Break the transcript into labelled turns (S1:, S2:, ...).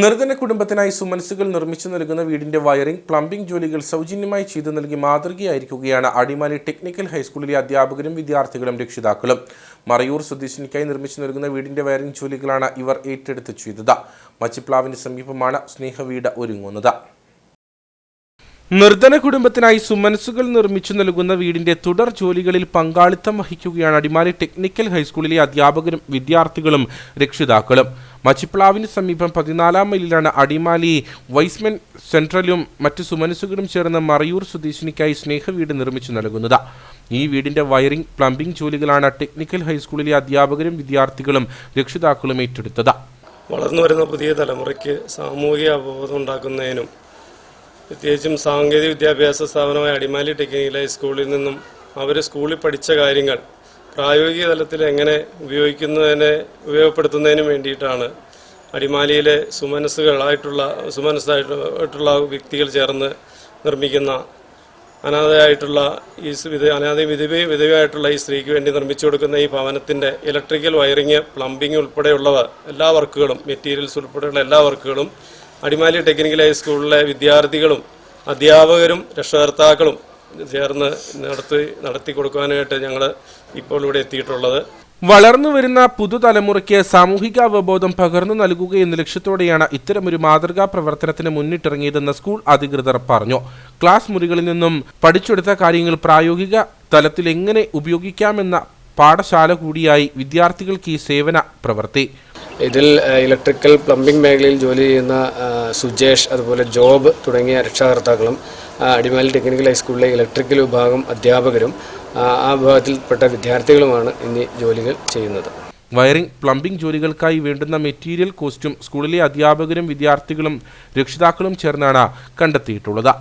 S1: നിർധന കുടുംബത്തിനായി സുമനസുകൾ നിർമ്മിച്ചു നൽകുന്ന വീടിന്റെ വയറിംഗ് പ്ലംബിംഗ് ജോലികൾ സൗജന്യമായി ചെയ്തു നൽകി മാതൃകയായിരിക്കുകയാണ് അടിമാലി ടെക്നിക്കൽ ഹൈസ്കൂളിലെ അധ്യാപകരും വിദ്യാർത്ഥികളും രക്ഷിതാക്കളും. മറയൂർ സ്വദേശിനിക്കായി നിർമ്മിച്ചു നൽകുന്ന വീടിന്റെ വയറിംഗ് ജോലികളാണ് ഇവർ ഏറ്റെടുത്ത് ചെയ്തത്. മച്ചിപ്ലാവിന് സമീപമാണ് സ്നേഹവീട് ഒരുങ്ങുന്നത്. നിർധന കുടുംബത്തിനായി സുമനസുകൾ നിർമ്മിച്ചു നൽകുന്ന വീടിന്റെ തുടർ ജോലികളിൽ പങ്കാളിത്തം വഹിക്കുകയാണ് അടിമാലി ടെക്നിക്കൽ ഹൈസ്കൂളിലെ അധ്യാപകരും വിദ്യാർത്ഥികളും രക്ഷിതാക്കളും. മച്ചിപ്ലാവിന് സമീപം പതിനാലാം മൈലിലാണ് അടിമാലി വൈസ്മെൻ സെൻട്രലും മറ്റ് സുമനസുകളും ചേർന്ന് മറയൂർ സ്വദേശിനിക്കായി സ്നേഹവീട് നിർമ്മിച്ചു നൽകുന്നത്. ഈ വീടിന്റെ വയറിംഗ് പ്ലംബിംഗ് ജോലികളാണ് ടെക്നിക്കൽ ഹൈസ്കൂളിലെ അധ്യാപകരും വിദ്യാർത്ഥികളും രക്ഷിതാക്കളും ഏറ്റെടുത്തത്.
S2: വളർന്നു വരുന്ന പുതിയ തലമുറയ്ക്ക് സാമൂഹിക അവബോധം ഉണ്ടാക്കുന്നതിനും പ്രത്യേകിച്ചും സാങ്കേതിക വിദ്യാഭ്യാസ സ്ഥാപനമായ അടിമാലി ടെക്നിക്കൽ ഹൈസ്കൂളിൽ നിന്നും അവർ സ്കൂളിൽ പഠിച്ച കാര്യങ്ങൾ പ്രായോഗിക തലത്തിൽ എങ്ങനെ ഉപയോഗിക്കുന്നതിനെ ഉപയോഗപ്പെടുത്തുന്നതിനും വേണ്ടിയിട്ടാണ് അടിമാലിയിലെ സുമനസ്സുകളായിട്ടുള്ള സുമനസ്സായിട്ടുള്ള വ്യക്തികൾ ചേർന്ന് നിർമ്മിക്കുന്ന അനാഥയായിട്ടുള്ള ഈ വിധ അനാഥ വിധവ വിധവയായിട്ടുള്ള ഈ സ്ത്രീക്ക് വേണ്ടി നിർമ്മിച്ചു കൊടുക്കുന്ന ഈ ഭവനത്തിന്റെ ഇലക്ട്രിക്കൽ വയറിങ് പ്ലംബിംഗ് ഉൾപ്പെടെയുള്ളവ എല്ലാ വർക്കുകളും മെറ്റീരിയൽസ് ഉൾപ്പെടെയുള്ള എല്ലാ വർക്കുകളും അടിമാലി ടെക്നിക്കൽ ഹൈസ്കൂളിലെ വിദ്യാർത്ഥികളും അധ്യാപകരും രക്ഷകർത്താക്കളും ചേർന്ന് നടത്തി നടത്തി കൊടുക്കാനായിട്ട് ഞങ്ങൾ ഇപ്പോൾ ഇവിടെ എത്തിയിട്ടുള്ളത്.
S1: വളർന്നു വരുന്ന പുതുതലമുറയ്ക്ക് സാമൂഹിക അവബോധം പകർന്നു നൽകുക എന്ന ലക്ഷ്യത്തോടെയാണ് ഇത്തരമൊരു മാതൃകാ പ്രവർത്തനത്തിന് മുന്നിട്ടിറങ്ങിയതെന്ന് സ്കൂൾ അധികൃതർ പറഞ്ഞു. ക്ലാസ് മുറികളിൽ നിന്നും പഠിച്ചെടുത്ത കാര്യങ്ങൾ പ്രായോഗിക തലത്തിൽ എങ്ങനെ ഉപയോഗിക്കാമെന്ന പാഠശാല കൂടിയായി വിദ്യാർത്ഥികൾക്ക് ഈ സേവന പ്രവൃത്തി.
S3: ഇതിൽ ഇലക്ട്രിക്കൽ പ്ലംബിംഗ് മേഖലയിൽ ജോലി ചെയ്യുന്ന സുജേഷ് അതുപോലെ ജോബ് തുടങ്ങിയ രക്ഷാകർത്താക്കളും അടിമാലി ടെക്നിക്കൽ ഹൈസ്കൂളിലെ ഇലക്ട്രിക്കൽ വിഭാഗം അധ്യാപകരും ആ വിഭാഗത്തിൽപ്പെട്ട വിദ്യാർത്ഥികളുമാണ് ഇനി ജോലികൾ ചെയ്യുന്നത്.
S1: വയറിംഗ് പ്ലംബിംഗ് ജോലികൾക്കായി വേണ്ടുന്ന മെറ്റീരിയൽ കോസ്റ്റും സ്കൂളിലെ അധ്യാപകരും വിദ്യാർത്ഥികളും രക്ഷിതാക്കളും ചേർന്നാണ് കണ്ടെത്തിയിട്ടുള്ളത്.